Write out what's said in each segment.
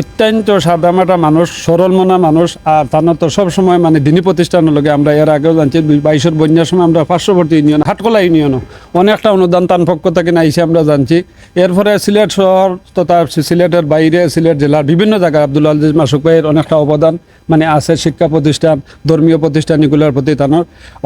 অত্যন্ত সাদামাটা মানুষ সরল মনা মানুষ, আর তার তো সবসময় মানে দিনী প্রতিষ্ঠানের লগে আমরা এর আগেও জানছি বাইশের বন্যার সময় আমরা পার্শ্ববর্তী ইউনিয়ন, হাটকলা ইউনিয়নও। অনেকটা অনুদান তান পক্ষ থেকে আইসে আমরা জানছি। এরপরে সিলেট শহর তথা সিলেটের বাইরে সিলেট জেলার বিভিন্ন জায়গায় আব্দুল আজিজ মাসুক ভাইয়ের অনেকটা অবদান মানে আছে শিক্ষা প্রতিষ্ঠান, ধর্মীয় প্রতিষ্ঠান এগুলোর প্রতি তার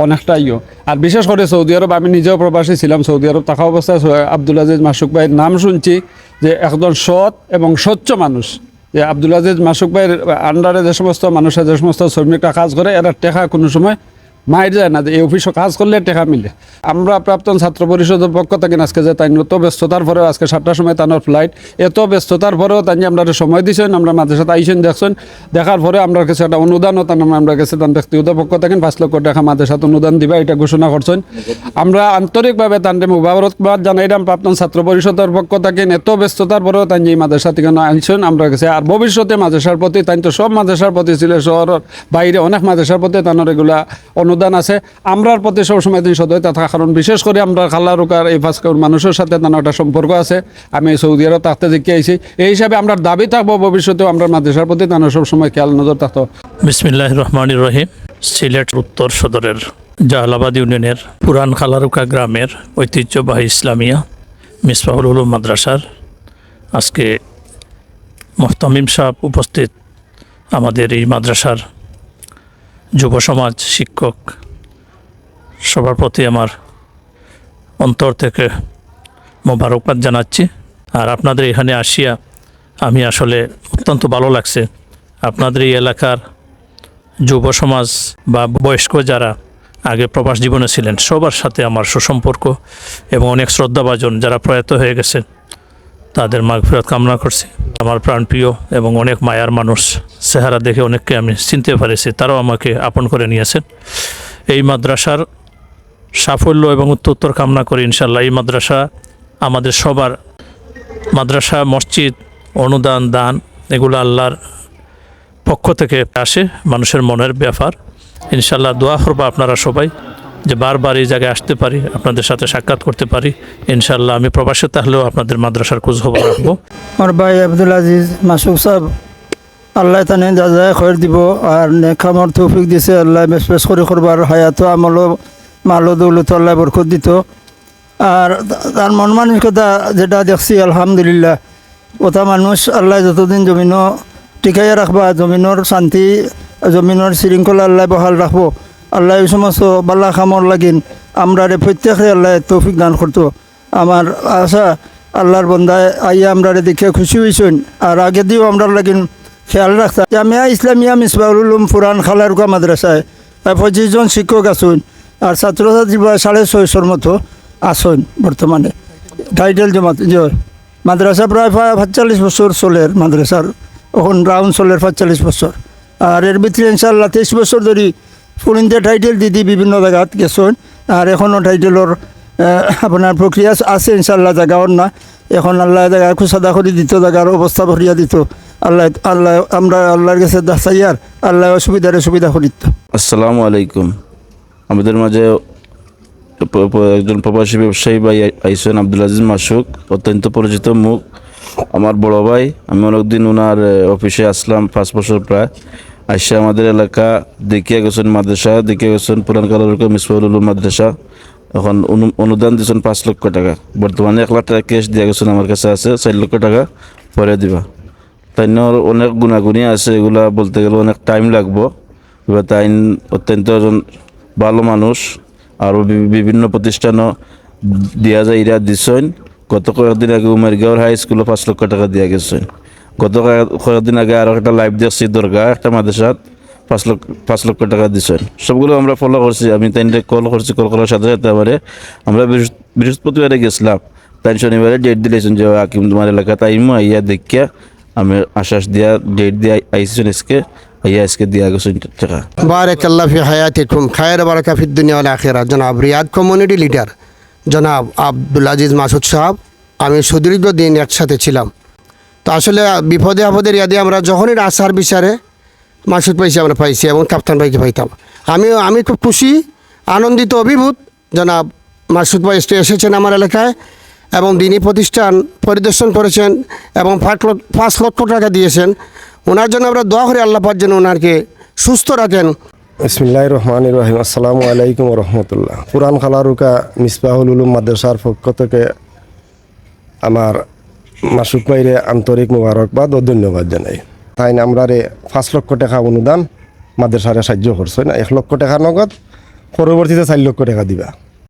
অনেকটা ইয়ে। আর বিশেষ করে সৌদি আরব, আমি নিজেও প্রবাসী ছিলাম সৌদি আরব, থাকা অবস্থায় আব্দুল আজিজ মাসুক ভাইয়ের নাম শুনছি যে একজন সৎ এবং স্বচ্ছ মানুষ। যে আব্দুল আজিজ মাসুক ভাইয়ের আন্ডারে যে সমস্ত মানুষের যে সমস্ত শ্রমিকরা কাজ করে, এরা টেকা কোনো সময় মায়ের যায় না যে এই অফিসে কাজ করলে টেকা মিলে। আমরা প্রাক্তন ছাত্র পরিষদের পক্ষ থেকে আজকে যে তাই এত ব্যস্ততার পরেও আজকে সাতটার সময় তানোর ফ্লাইট এত ব্যস্ততার পরেও তাই আমরা সময় দিয়েছেন আমরা সাথে আইসেন, দেখছেন। দেখার পরে আমরা কাছে একটা অনুদানও তার আমরা কাছে তার ব্যক্তিগত পক্ষ থেকে পাঁচ লক্ষ টাকা সাথে অনুদান দিবা, এটা ঘোষণা করছেন। আমরা আন্তরিকভাবে তান্ডে মুবারকবাদ জানাইলাম প্রাক্তন ছাত্র পরিষদের পক্ষ থেকে এত ব্যস্ততার পরেও তাই এই মাদ্রাসা থেকে আনছেন আমরা কাছে আর ভবিষ্যতে মাদ্রাসার প্রতি, তাই তো সব মাদ্রাসার প্রতি ছিল শহরের বাইরে, অনেক মাদ্রাসার প্রতি তানোর এগুলা অনুদান আছে। আমরার প্রতি সবসময় দিন সদয় থাকা কারণ বিশেষ করে আমরা খাল্লারুকার এই ফাঁসকাউর মানুষের সাথে তার একটা সম্পর্ক আছে। আমি সৌদি আরব থাকতে দেখে আইছি। এই হিসাবে আমরা দাবি থাকব, ভবিষ্যতেও আমরা মাদ্রাসার প্রতি তার সবসময় খেয়াল নজর থাকতো। বিসমিল্লাহ রহমান রহিম, সিলেট উত্তর সদরের জাহালাবাদ ইউনিয়নের পুরান খালারুকা গ্রামের ঐতিহ্যবাহী ইসলামিয়া মিসবাহুল উলুম মাদ্রাসার আজকে মোহতামিম সাহেব উপস্থিত আমাদের এই মাদ্রাসার যুব সমাজ, শিক্ষক, সবার প্রতি আমার অন্তর থেকে মোবারকবাদ জানাচ্ছি। আর আপনাদের এখানে আসিয়া আমি আসলে অত্যন্ত ভালো লাগছে। আপনাদের এই এলাকার যুব সমাজ বা বয়স্ক যারা আগে প্রবাস জীবনে ছিলেন, সবার সাথে আমার সুসম্পর্ক এবং অনেক শ্রদ্ধাভাজন যারা প্রয়াত হয়ে গেছেন, তাদের মাগফিরত কামনা করছি। আমার প্রাণপ্রিয় এবং অনেক মায়ার মানুষ। চেহারা দেখে অনেককে আমি চিনতে পেরেছি, তারাও আমাকে আপন করে নিয়েছেন। এই মাদ্রাসার সাফল্য এবং উত্তর কামনা করি ইনশাল্লাহ এই মাদ্রাসা আমাদের সবার মাদ্রাসা, মসজিদ, অনুদান, দান, এগুলো আল্লাহর পক্ষ থেকে আসে, মানুষের মনের ব্যাপার। ইনশাল্লাহ দোয়া করব আপনারা সবাই যে বারবার এই জায়গায় আসতে পারি, আপনাদের সাথে সাক্ষাৎ করতে পারি। ইনশাল্লাহ আমি প্রবাসে তাহলেও আপনাদের মাদ্রাসার খোঁজ খবর রাখব। আমার ভাই আব্দুল আজিজ মাসুক সাহেব আল্লাহ তানে যা যায় খয়ের দিব আর নেখামর তৌফিক দিছে, আল্লাহ বেশ বেশ করে করবার হায়াত আমলো মালো দৌলত আল্লাহ বরকত দিত। আর তার মন মানসিকতা যেটা দেখছি, আলহামদুলিল্লাহ ওটা মানুষ আল্লাহ যতদিন জমিনও টিকাইয়া রাখবা, জমিনের শান্তি, জমিনের শৃঙ্খলা আল্লাহ বহাল রাখব। আল্লাহ এই সমস্ত বাল্লা খামর লাগিন আমরা প্রত্যেকে আল্লাহ তৌফিক দান করতো। আমার আশা, আল্লাহর বন্দায় আইয়া আমরা দেখে খুশি হয়েছেন আর আগে দিয়েও আমরা লাগিন খেয়াল রাখতাম জামিয়া ইসলামিয়া মিসবাউল উলুম পুরান খালারুকা মাদ্রাসায় প্রায় পঁচিশ জন শিক্ষক আছেন আর ছাত্রছাত্রী প্রায় সাড়ে ছয়শোর মতো আছেন বর্তমানে। টাইটেল জমা মাদ্রাসা প্রায় পাঁচচল্লিশ বছর চলের মাদ্রাসার। এখন রাউন্ড চলের পাঁচচল্লিশ বছর। আর এর ভিতরে ইনশাল্লাহ তেইশ বছর ধরে ফুরিন্দে টাইটেল দি দি বিভিন্ন জায়গাত গেছেন। আর এখনও টাইটেলর আপনার প্রক্রিয়া আছে ইনশাল্লাহ জায়গাওর না। এখন আল্লাহ জায়গা খুশাদা করে দিত, জায়গার অবস্থা ভরিয়া দিত। আল্লাহ আল্লাহ, আমরা আল্লাহর কাছে দাসাইয়ার আল্লাহ অসুবিধার সুবিধা করিত আসসালামু আলাইকুম। আমাদের মাঝে একজন প্রবাসী ব্যবসায়ী ভাই আইসেন আব্দুল আজিজ মাসুক, অত্যন্ত পরিচিত মুখ। আমার বড় ভাই, আমি অনেকদিন ওনার অফিসে আসলাম, পাঁচ বছর প্রায়। আইসে আমাদের এলাকা, দেখিয়া গেছেন মাদ্রাসা, দেখিয়া গেছেন পুরান কালার মিসফুল মাদ্রাসা। এখন অনু- অনুদান দিয়েছেন পাঁচ লক্ষ টাকা। বর্তমানে এক লাখ টাকা ক্যাশ দিয়া গেছেন, আমার কাছে আছে, চার লক্ষ টাকা, পরে দিবা। তাইনর অনেক গুণাগুণি আছে, এগুলা বলতে গেলে অনেক টাইম লাগবো। এবার তাইন অত্যন্ত একজন ভালো মানুষ আরও বিভিন্ন প্রতিষ্ঠানও দিয়া যায়, ইরা দিছেন। গত কয়েকদিন আগে উমেরগাঁওর হাই স্কুলে পাঁচ লক্ষ টাকা দিয়া গেছেন। গত কয়েক- কয়েকদিন আগে আরও একটা লাইভ দেখছি দরগা একটা মাদ্রাসাত পাঁচ লক্ষ পাঁচ লক্ষ টাকা দিছেন। সবগুলো আমরা ফলো করছি, আমি তাইনটা কল করছি কল করার সাথে সাথে আমারে আমরা বৃহস্প- বৃহস্পতিবারে গেছিলাম। তাই শনিবারে ডেট দিলেছেন যে হাকিম তোমার এলাকা তাইমো আইয়া দেখিয়া আমি আশ্বাস দিয়া ডেট দিয়ে আইসেন আজকে ফি জনাব রিয়াদ কমিউনিটি জনাব আমি সুদীর্ঘ দিন একসাথে ছিলাম। তো আসলে বিপদে আপদে রিয়াদে আমরা যখনই আসার বিচারে মাসুদ পাইছি আমরা পাইছি এবং কাপ্তান ভাইকে পাইতাম। আমি আমি খুব খুশি, আনন্দিত, অভিভূত। জনাব মাসুদ ভাই এসেছেন আমার এলাকায়। এবং দিনী প্রতিষ্ঠান পরিদর্শন করেছেন এবং পাঁচ লক্ষ- টাকা দিয়েছেন। ওনার জন্য আমরা দোয়া করি আল্লাহ পাক যেন ওনাকে সুস্থ রাখেন। বিসমিল্লাহ রহমান রহিম। আসসালামু আলাইকুম রহমতুল্লাহ। পুরান খালারুকা মিসবাহুল উলুম মাদ্রাসার পক্ষ থেকে আমার মাসুক ভাইরে আন্তরিক মুবারকবাদ ও ধন্যবাদ জানাই। তাই না আমরা রে পাঁচ লক্ষ টাকা অনুদান মাদ্রাসারে সাহায্য করছে না? এক লক্ষ টাকা নগদ, পরবর্তীতে চার লক্ষ টাকা দিবা।